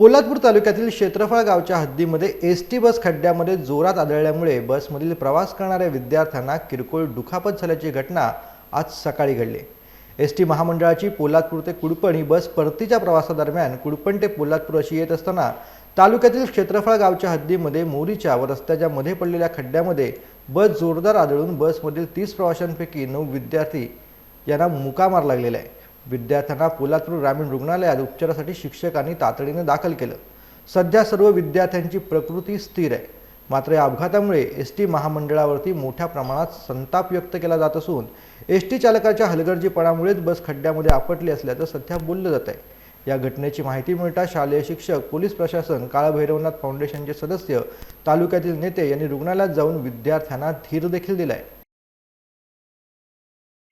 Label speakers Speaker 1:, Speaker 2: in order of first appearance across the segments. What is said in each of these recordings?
Speaker 1: पोलादपूर तालुक्यातील क्षेत्रफळ गावच्या हद्दीमध्ये एस टी बस खड्ड्यामध्ये जोरात आदळल्यामुळे बसमधील प्रवास करणाऱ्या विद्यार्थ्यांना किरकोळ दुखापत झाल्याची घटना आज सकाळी घडली. एस टी महामंडळाची पोलादपूर ते कुडपण ही बस परतीच्या प्रवासादरम्यान कुडपण ते पोलादपूर अशी येत असताना तालुक्यातील क्षेत्रफळ गावच्या हद्दीमध्ये मोरीच्या व रस्त्याच्या मध्ये पडलेल्या खड्ड्यामध्ये बस जोरदार आदळून बसमधील तीस प्रवाशांपैकी नऊ विद्यार्थी यांना मुका मार लागलेला आहे. विद्यार्थ्यांना पोलादपूर ग्रामीण रुग्णालयात उपचारासाठी शिक्षकांनी तातडीने दाखल केलं. सध्या सर्व विद्यार्थ्यांची प्रकृती स्थिर आहे. मात्र या अपघातामुळे एस टी महामंडळावरती मोठ्या प्रमाणात संताप व्यक्त केला जात असून एस टी चालकाच्या हलगर्जीपणामुळेच बस खड्ड्यामध्ये आपटली असल्याचं सध्या बोललं जात आहे या घटनेची माहिती मिळताच शालेय शिक्षक पोलीस प्रशासन काळभैरवनाथ फाउंडेशनचे सदस्य तालुक्यातील नेते यांनी रुग्णालयात जाऊन विद्यार्थ्यांना धीर देखील दिलाय.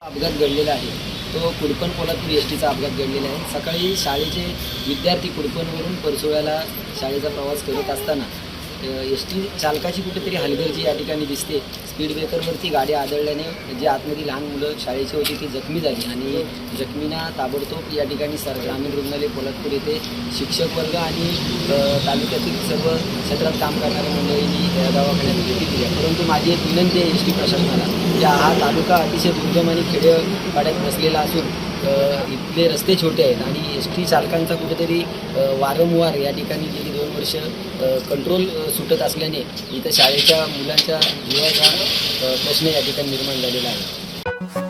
Speaker 2: अपघात घडलेला आहे. तो कुडपण पोलादपूर एस टीचा अपघात घडलेला आहे. सकाळी शाळेचे विद्यार्थी कुडपणवरून परसोळ्याला शाळेचा प्रवास करत असताना एस टी चालकाची कुठेतरी हलगर्जी या ठिकाणी दिसते. स्पीड ब्रेकरवरती गाडी आदळल्याने जे आतमध्ये लहान मुलं शाळेची होती ती जखमी झाली आणि जखमींना ताबडतोब या ठिकाणी सर ग्रामीण रुग्णालय कोल्हापूर येथे शिक्षक वर्ग आणि तालुक्यातील सर्व क्षेत्रात काम करणाऱ्या मंडळींनी दवाखान्यात भेटी दिल्या. परंतु माझी एक विनंती आहे एस टी प्रशासनाला. या हा तालुका अतिशय दुर्गम आणि खेडेपाड्यात बसलेला असून इथले रस्ते छोटे आहेत आणि एस टी चालकांचा कुठेतरी वारंवार या ठिकाणी गेली दोन वर्ष कंट्रोल सुटत असल्याने इथं शाळेच्या मुलांच्या जीवाचा प्रश्न या ठिकाणी निर्माण झालेला आहे.